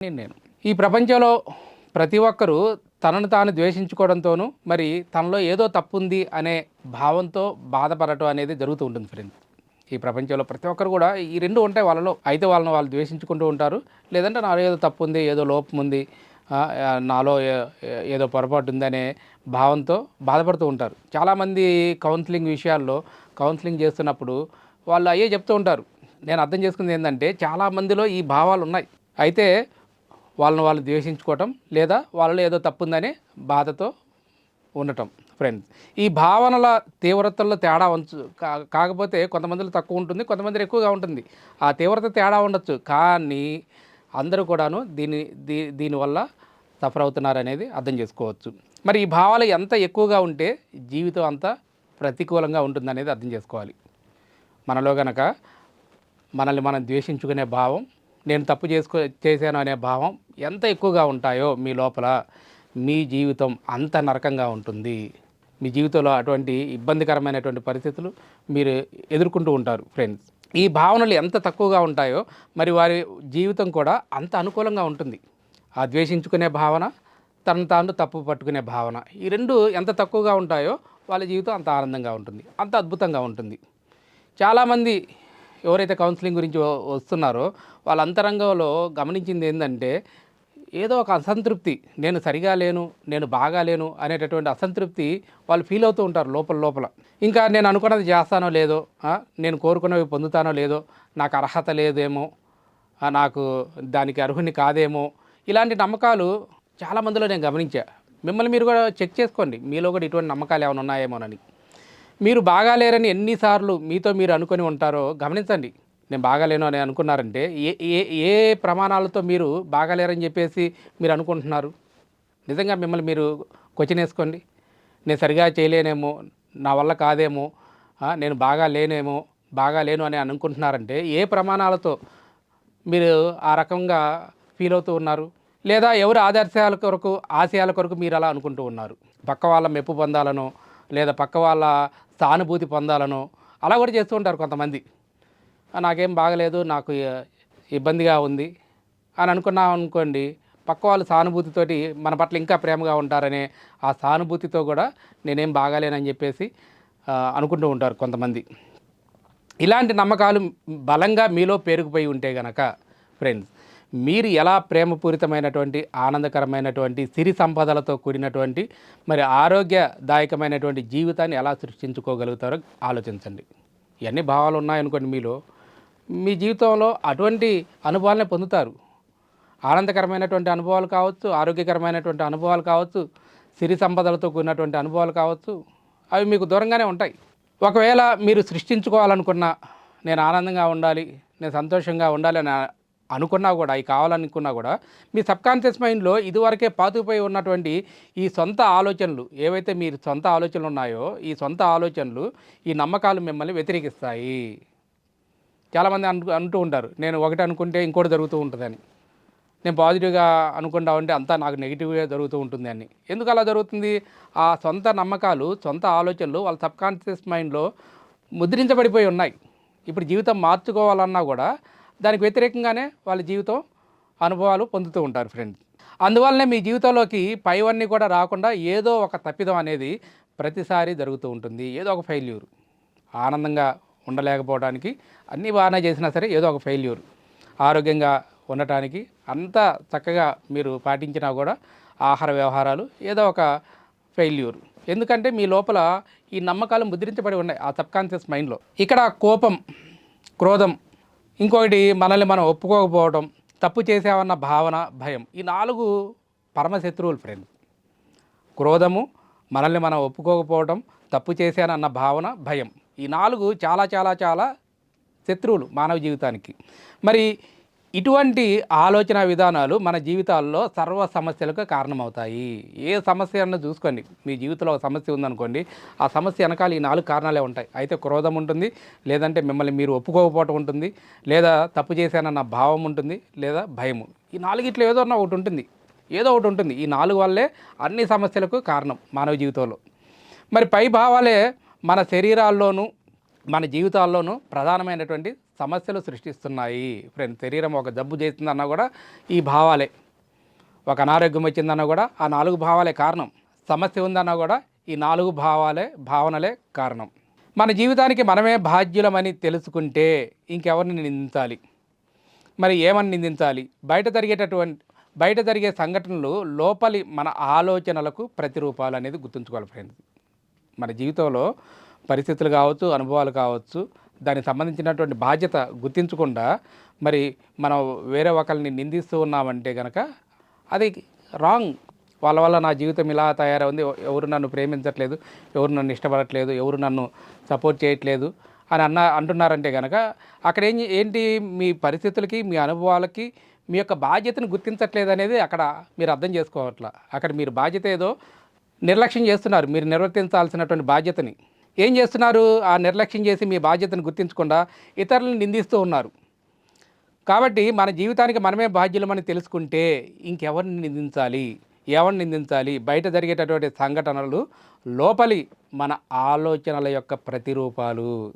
నేను ఈ ప్రపంచంలో ప్రతి ఒక్కరూ తనను తాను ద్వేషించుకోవడంతోనూ మరి తనలో ఏదో తప్పు ఉంది అనే భావంతో బాధపడటం అనేది జరుగుతూ ఉంటుంది ఫ్రెండ్ ఈ ప్రపంచంలో ప్రతి ఒక్కరు కూడా ఈ రెండు ఉంటాయి వాళ్ళలో. అయితే వాళ్ళని వాళ్ళు ద్వేషించుకుంటూ ఉంటారు. లేదంటే నాలో ఏదో తప్పు ఉంది ఏదో లోపం ఉంది నాలో ఏదో పొరపాటు ఉందనే భావంతో బాధపడుతూ ఉంటారు. చాలామంది కౌన్సిలింగ్ విషయాల్లో కౌన్సిలింగ్ చేస్తున్నప్పుడు వాళ్ళు అయ్యే చెప్తూ ఉంటారు. నేను అర్థం చేసుకుంది ఏంటంటే చాలామందిలో ఈ భావాలు ఉన్నాయి అయితే వాళ్ళని వాళ్ళు ద్వేషించుకోవటం లేదా వాళ్ళలో ఏదో తప్పుందనే బాధతో ఉండటం ఫ్రెండ్స్ ఈ భావనల తీవ్రతల్లో తేడా ఉంచు కా- కాకపోతే కొంతమందిలో తక్కువ ఉంటుంది కొంతమంది ఎక్కువగా ఉంటుంది. ఆ తీవ్రత తేడా ఉండొచ్చు. కానీ అందరూ కూడాను దీని దీ దీనివల్ల సఫర్ అవుతున్నారు అనేది అర్థం చేసుకోవచ్చు. మరి ఈ భావాలు ఎంత ఎక్కువగా ఉంటే జీవితం అంత ప్రతికూలంగా ఉంటుందనేది అర్థం చేసుకోవాలి. మనలో గనక మనల్ని మనం ద్వేషించుకునే భావం నేను తప్పు చేసుకో చేశాను అనే భావం ఎంత ఎక్కువగా ఉంటాయో మీ లోపల మీ జీవితం అంత నరకంగా ఉంటుంది. మీ జీవితంలో అటువంటి ఇబ్బందికరమైనటువంటి పరిస్థితులు మీరు ఎదుర్కొంటూ ఉంటారు ఫ్రెండ్స్ ఈ భావనలు ఎంత తక్కువగా ఉంటాయో మరి వారి జీవితం కూడా అంత అనుకూలంగా ఉంటుంది. ఆ ద్వేషించుకునే భావన తను తాను తప్పు పట్టుకునే భావన ఈ రెండు ఎంత తక్కువగా ఉంటాయో వాళ్ళ జీవితం అంత ఆనందంగా ఉంటుంది అంత అద్భుతంగా ఉంటుంది. చాలామంది ఎవరైతే కౌన్సిలింగ్ గురించి వస్తున్నారో వాళ్ళ అంతరంగంలో గమనించింది ఏంటంటే ఏదో ఒక అసంతృప్తి. నేను సరిగా లేను నేను బాగా లేను అనేటటువంటి అసంతృప్తి వాళ్ళు ఫీల్ అవుతూ ఉంటారు లోపల లోపల. ఇంకా నేను అనుకున్నది చేస్తానో లేదో నేను కోరుకున్నవి పొందుతానో లేదో నాకు అర్హత లేదేమో నాకు దానికి అర్హుని కాదేమో ఇలాంటి నమ్మకాలు చాలామందిలో నేను గమనించా. మిమ్మల్ని మీరు కూడా చెక్ చేసుకోండి. మీలో కూడా ఇటువంటి నమ్మకాలు ఏమైనా ఉన్నాయేమోనని. మీరు బాగాలేరని ఎన్నిసార్లు మీతో మీరు అనుకొని ఉంటారో గమనించండి. నేను బాగాలేను అని అనుకున్నారంటే ఏ ఏ ఏ ప్రమాణాలతో మీరు బాగాలేరని చెప్పేసి మీరు అనుకుంటున్నారు? నిజంగా మిమ్మల్ని మీరు క్వశ్చన్ వేసుకోండి. నేను సరిగా చేయలేనేమో నా వల్ల కాదేమో నేను బాగా లేనేమో బాగా లేను అని అనుకుంటున్నారంటే ఏ ప్రమాణాలతో మీరు ఆ రకంగా ఫీల్ అవుతూ ఉన్నారు? లేదా ఎవరి ఆదర్శాల కొరకు ఆశయాల కొరకు మీరు అలా అనుకుంటూ ఉన్నారు? పక్క వాళ్ళ మెప్పు పొందాలనో లేదా పక్క వాళ్ళ సానుభూతి పొందాలనో అలా కూడా చేస్తూ ఉంటారు కొంతమంది. నాకేం బాగలేదు నాకు ఇబ్బందిగా ఉంది అని అనుకున్నాం అనుకోండి పక్క వాళ్ళు సానుభూతితోటి మన పట్ల ఇంకా ప్రేమగా ఉంటారనే ఆ సానుభూతితో కూడా నేనేం బాగాలేనని చెప్పేసి అనుకుంటూ ఉంటారు కొంతమంది. ఇలాంటి నమ్మకాలు బలంగా మీలో పేరుకుపోయి ఉంటే గనక ఫ్రెండ్స్ మీరు ఎలా ప్రేమపూరితమైనటువంటి ఆనందకరమైనటువంటి సిరి సంపదలతో కూడినటువంటి మరి ఆరోగ్యదాయకమైనటువంటి జీవితాన్ని ఎలా సృష్టించుకోగలుగుతారో ఆలోచించండి. ఇవన్నీ భావాలు ఉన్నాయనుకోండి మీలో. మీ జీవితంలో అటువంటి అనుభవాలనే పొందుతారు. ఆనందకరమైనటువంటి అనుభవాలు కావచ్చు ఆరోగ్యకరమైనటువంటి అనుభవాలు కావచ్చు సిరి సంపదలతో కూడినటువంటి అనుభవాలు కావచ్చు అవి మీకు దూరంగానే ఉంటాయి. ఒకవేళ మీరు సృష్టించుకోవాలనుకున్న నేను ఆనందంగా ఉండాలి నేను సంతోషంగా ఉండాలి అని అనుకున్నా కూడా అవి కావాలనుకున్నా కూడా మీ సబ్కాన్షియస్ మైండ్లో ఇదివరకే పాతుకుపోయి ఉన్నటువంటి ఈ సొంత ఆలోచనలు ఏవైతే మీరు సొంత ఆలోచనలు ఉన్నాయో ఈ సొంత ఆలోచనలు ఈ నమ్మకాలు మిమ్మల్ని వ్యతిరేకిస్తాయి. చాలామంది అను అంటూ ఉంటారు నేను ఒకటి అనుకుంటే ఇంకోటి జరుగుతూ ఉంటుందని. నేను పాజిటివ్గా అనుకుంటా ఉంటే అంతా నాకు నెగిటివ్గా జరుగుతూ ఉంటుంది అని. ఎందుకు అలా జరుగుతుంది? ఆ సొంత నమ్మకాలు సొంత ఆలోచనలు వాళ్ళ సబ్కాన్షియస్ మైండ్లో ముద్రించబడిపోయి ఉన్నాయి. ఇప్పుడు జీవితం మార్చుకోవాలన్నా కూడా దానికి వ్యతిరేకంగానే వాళ్ళ జీవితం అనుభవాలు పొందుతూ ఉంటారు ఫ్రెండ్స్ అందువల్లనే మీ జీవితంలోకి పైవన్నీ కూడా రాకుండా ఏదో ఒక తప్పిదం అనేది ప్రతిసారి జరుగుతూ ఉంటుంది. ఏదో ఒక ఫెయిల్యూర్ ఆనందంగా ఉండలేకపోవడానికి అన్నీ బాగానే చేసినా సరే ఏదో ఒక ఫెయిల్యూర్ ఆరోగ్యంగా ఉండటానికి అంత చక్కగా మీరు పాటించినా కూడా ఆహార వ్యవహారాలు ఏదో ఒక ఫెయిల్యూర్ ఎందుకంటే మీ లోపల ఈ నమ్మకాలు ముద్రించబడి ఉన్నాయి ఆ సబ్కాన్షియస్ మైండ్లో ఇక్కడ కోపం క్రోధం ఇంకొకటి మనల్ని మనం ఒప్పుకోకపోవడం తప్పు చేసామన్న భావన భయం. ఈ నాలుగు పరమశత్రువులు ఫ్రెండ్ క్రోధము మనల్ని మనం ఒప్పుకోకపోవడం తప్పు చేశానన్న భావన భయం. ఈ నాలుగు చాలా చాలా చాలా శత్రువులు మానవ జీవితానికి. మరి ఇటువంటి ఆలోచన విధానాలు మన జీవితాల్లో సర్వ సమస్యలకు కారణమవుతాయి. ఏ సమస్య అన్న చూసుకోండి. మీ జీవితంలో ఒక సమస్య ఉందనుకోండి ఆ సమస్య వెనకాల ఈ నాలుగు కారణాలే ఉంటాయి. అయితే క్రోధం ఉంటుంది లేదంటే మిమ్మల్ని మీరు ఒప్పుకోకపోవటం ఉంటుంది లేదా తప్పు చేశానన్న భావం ఉంటుంది లేదా భయము. ఈ నాలుగిట్లో ఏదో ఉన్న ఒకటి ఉంటుంది. ఏదో ఒకటి ఉంటుంది. ఈ నాలుగు వల్లే అన్ని సమస్యలకు కారణం మానవ జీవితంలో. మరి పై భావాలే మన శరీరాల్లోనూ మన జీవితాల్లోనూ ప్రధానమైనటువంటి సమస్యలు సృష్టిస్తున్నాయి. ఫ్రెండ్ శరీరం ఒక జబ్బు చేస్తుందన్నా కూడా ఈ భావాలే. ఒక అనారోగ్యం వచ్చిందన్నా కూడా ఆ నాలుగు భావాలే కారణం. సమస్య ఉందన్నా కూడా ఈ నాలుగు భావాలే భావనలే కారణం. మన జీవితానికి మనమే బాధ్యులమని తెలుసుకుంటే ఇంకెవరిని నిందించాలి? మరి ఏమని నిందించాలి? బయట జరిగేటటువంటి బయట జరిగే సంఘటనలు లోపలి మన ఆలోచనలకు ప్రతిరూపాలు అనేది గుర్తుంచుకోవాలి ఫ్రెండ్స్. మన జీవితంలో పరిస్థితులు కావచ్చు అనుభవాలు కావచ్చు దానికి సంబంధించినటువంటి బాధ్యత గుర్తించకుండా మరి మనం వేరే ఒకరిని నిందిస్తూ ఉన్నామంటే కనుక అది రాంగ్ వాళ్ళ వల్ల నా జీవితం ఇలా తయారైంది ఎవరు నన్ను ప్రేమించట్లేదు ఎవరు నన్ను ఇష్టపడట్లేదు ఎవరు నన్ను సపోర్ట్ చేయట్లేదు అని అన్న అంటున్నారంటే కనుక అక్కడ ఏం ఏంటి మీ పరిస్థితులకి మీ అనుభవాలకి మీ యొక్క బాధ్యతను గుర్తించట్లేదు అనేది అక్కడ మీరు అర్థం చేసుకోవట్లా. అక్కడ మీరు బాధ్యత ఏదో నిర్లక్ష్యం చేస్తున్నారు. మీరు నిర్వర్తించాల్సినటువంటి బాధ్యతని. ఏం చేస్తున్నారు? ఆ నిర్లక్ష్యం చేసి మీ బాధ్యతను గుర్తించకుండా ఇతరులను నిందిస్తూ ఉన్నారు. కాబట్టి మన జీవితానికి మనమే బాధ్యులమని తెలుసుకుంటే ఇంకెవరిని నిందించాలి? ఎవరిని నిందించాలి? బయట జరిగేటటువంటి సంఘటనలు లోపలి మన ఆలోచనల యొక్క ప్రతిరూపాలు.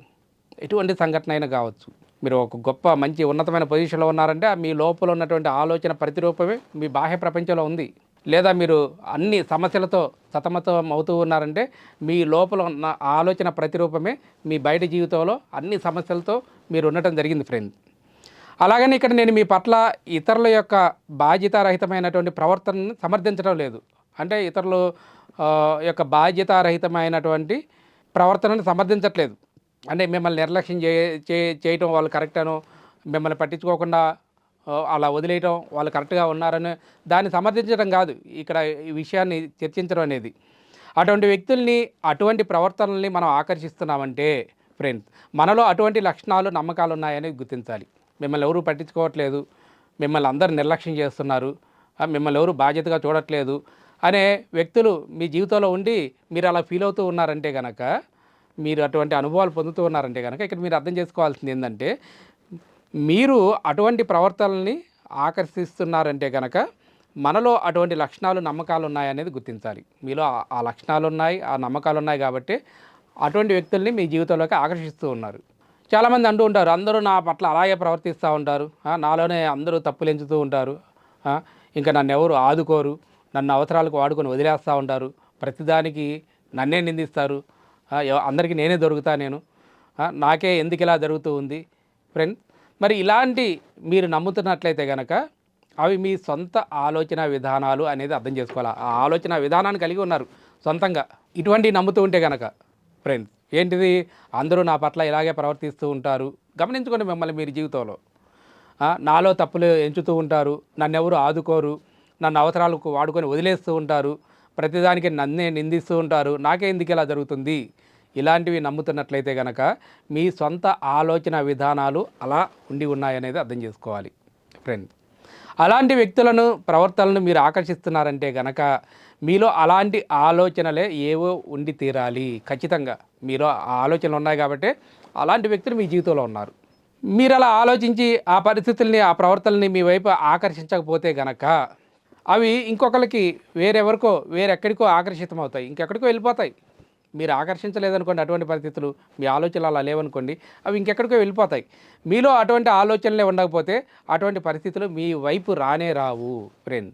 ఎటువంటి సంఘటన అయినా కావచ్చు. మీరు ఒక గొప్ప మంచి ఉన్నతమైన పొజిషన్లో ఉన్నారంటే ఆ మీ లోపల ఉన్నటువంటి ఆలోచన ప్రతిరూపమే మీ బాహ్య ప్రపంచంలో ఉంది. లేదా మీరు అన్ని సమస్యలతో సతమతం అవుతూ ఉన్నారంటే మీ లోపల ఉన్న ఆలోచన ప్రతిరూపమే మీ బయట జీవితంలో అన్ని సమస్యలతో మీరు ఉండటం జరిగింది ఫ్రెండ్ అలాగని ఇక్కడ నేను మీ పట్ల ఇతరుల యొక్క బాధ్యతారహితమైనటువంటి ప్రవర్తనను సమర్థించడం లేదు. అంటే ఇతరులు యొక్క బాధ్యతారహితమైనటువంటి ప్రవర్తనను సమర్థించట్లేదు. అంటే మిమ్మల్ని నిర్లక్ష్యం చే చే- చేయటం వాళ్ళు కరెక్ట్ అనో మిమ్మల్ని పట్టించుకోకుండా అలా వదిలేయటం వాళ్ళు కరెక్ట్గా ఉన్నారని దాన్ని సమర్థించడం కాదు. ఇక్కడ ఈ విషయాన్ని చర్చించడం అనేది. అటువంటి వ్యక్తుల్ని అటువంటి ప్రవర్తనల్ని మనం ఆకర్షిస్తున్నామంటే ఫ్రెండ్స్ మనలో అటువంటి లక్షణాలు నమ్మకాలు ఉన్నాయని గుర్తించాలి. మిమ్మల్ని ఎవరు పట్టించుకోవట్లేదు. మిమ్మల్ని అందరు నిర్లక్ష్యం చేస్తున్నారు. మిమ్మల్ని ఎవరు బాధ్యతగా చూడట్లేదు అనే వ్యక్తులు మీ జీవితంలో ఉండి మీరు అలా ఫీల్ అవుతూ ఉన్నారంటే కనుక మీరు అటువంటి అనుభవాలు పొందుతూ ఉన్నారంటే కనుక ఇక్కడ మీరు అర్థం చేసుకోవాల్సింది ఏంటంటే మీరు అటువంటి ప్రవర్తనల్ని ఆకర్షిస్తున్నారంటే కనుక మనలో అటువంటి లక్షణాలు నమ్మకాలు ఉన్నాయనేది గుర్తించాలి. మీలో ఆ- లక్షణాలు ఉన్నాయి ఆ నమ్మకాలు ఉన్నాయి కాబట్టి అటువంటి వ్యక్తుల్ని మీ జీవితంలోకి ఆకర్షిస్తూ ఉన్నారు. చాలామంది అంటూ ఉంటారు అందరూ నా పట్ల అలాగే ప్రవర్తిస్తూ ఉంటారు. నాలోనే అందరూ తప్పులు ఎంచుతూ ఉంటారు ఇంకా నన్ను ఎవరు ఆదుకోరు నన్ను అవసరాలకు వాడుకొని వదిలేస్తూ ఉంటారు. ప్రతిదానికి నన్నే నిందిస్తారు. అందరికీ నేనే దొరుకుతా నేను. నాకే ఎందుకు ఇలా జరుగుతూ ఉంది? ఫ్రెండ్ మరి ఇలాంటి మీరు నమ్ముతున్నట్లయితే కనుక అవి మీ సొంత ఆలోచన విధానాలు అనేది అర్థం చేసుకోవాలి? ఆ ఆలోచన విధానాన్ని కలిగి ఉన్నారు సొంతంగా. ఇటువంటి నమ్ముతూ ఉంటే కనుక ఫ్రెండ్స్ ఏంటిది? అందరూ నా పట్ల ఇలాగే ప్రవర్తిస్తూ ఉంటారు. గమనించుకోండి మిమ్మల్ని మీరు జీవితంలో. నాలో తప్పులు ఎంచుతూ ఉంటారు. నన్ను ఎవరు ఆదుకోరు. నన్ను అవసరాలకు వాడుకొని వదిలేస్తూ ఉంటారు. ప్రతిదానికి నన్నే నిందిస్తూ ఉంటారు. నాకే ఎందుకు ఇలా జరుగుతుంది? ఇలాంటివి నమ్ముతున్నట్లయితే కనుక మీ సొంత ఆలోచన విధానాలు అలా ఉండి ఉన్నాయనేది అర్థం చేసుకోవాలి ఫ్రెండ్ అలాంటి వ్యక్తులను ప్రవర్తనలను మీరు ఆకర్షిస్తున్నారంటే గనక మీలో అలాంటి ఆలోచనలే ఏవో ఉండి తీరాలి. ఖచ్చితంగా మీలో ఆ ఆలోచనలు ఉన్నాయి కాబట్టి అలాంటి వ్యక్తులు మీ జీవితంలో ఉన్నారు. మీరు అలా ఆలోచించి ఆ పరిస్థితుల్ని ఆ ప్రవర్తనని మీ వైపు ఆకర్షించకపోతే గనక అవి ఇంకొకరికి వేరెవరికో వేరెక్కడికో ఆకర్షితమవుతాయి ఇంకెక్కడికో వెళ్ళిపోతాయి. మీరు ఆకర్షించలేదనుకోండి అటువంటి పరిస్థితులు మీ ఆలోచనలు అలా లేవనుకోండి అవి ఇంకెక్కడికో వెళ్ళిపోతాయి. మీలో అటువంటి ఆలోచనలే ఉండకపోతే అటువంటి పరిస్థితులు మీ వైపు రానే రావు ఫ్రెండ్.